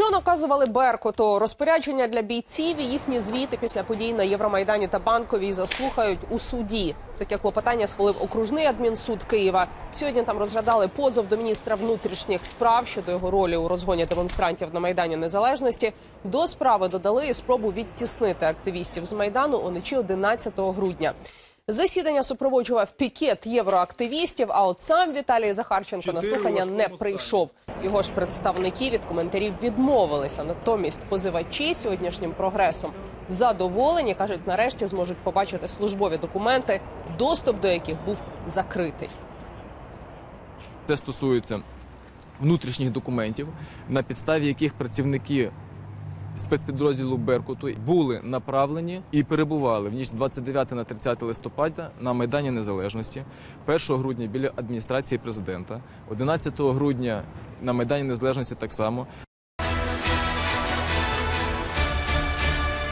Що наказували Беркуту? Розпорядження для бійців і їхні звіти після подій на Євромайдані та Банковій заслухають у суді. Таке клопотання схвалив окружний адмінсуд Києва. Сьогодні там розглядали позов до міністра внутрішніх справ щодо його ролі у розгоні демонстрантів на майдані Незалежності. До справи додали і спробу відтіснити активістів з майдану уночі 11 грудня. Засідання супроводжував пікет євроактивістів. А от сам Віталій Захарченко на слухання не прийшов. Його ж представники від коментарів відмовилися. Натомість позивачі сьогоднішнім прогресом задоволені кажуть, нарешті зможуть побачити службові документи, доступ до яких був закритий. Це стосується внутрішніх документів, на підставі яких працівники спецпідрозділу Беркуту були направлені і перебували в ніч з 29 на 30 листопада на Майдані Незалежності, 1 грудня біля адміністрації президента, 11 грудня на Майдані Незалежності так само.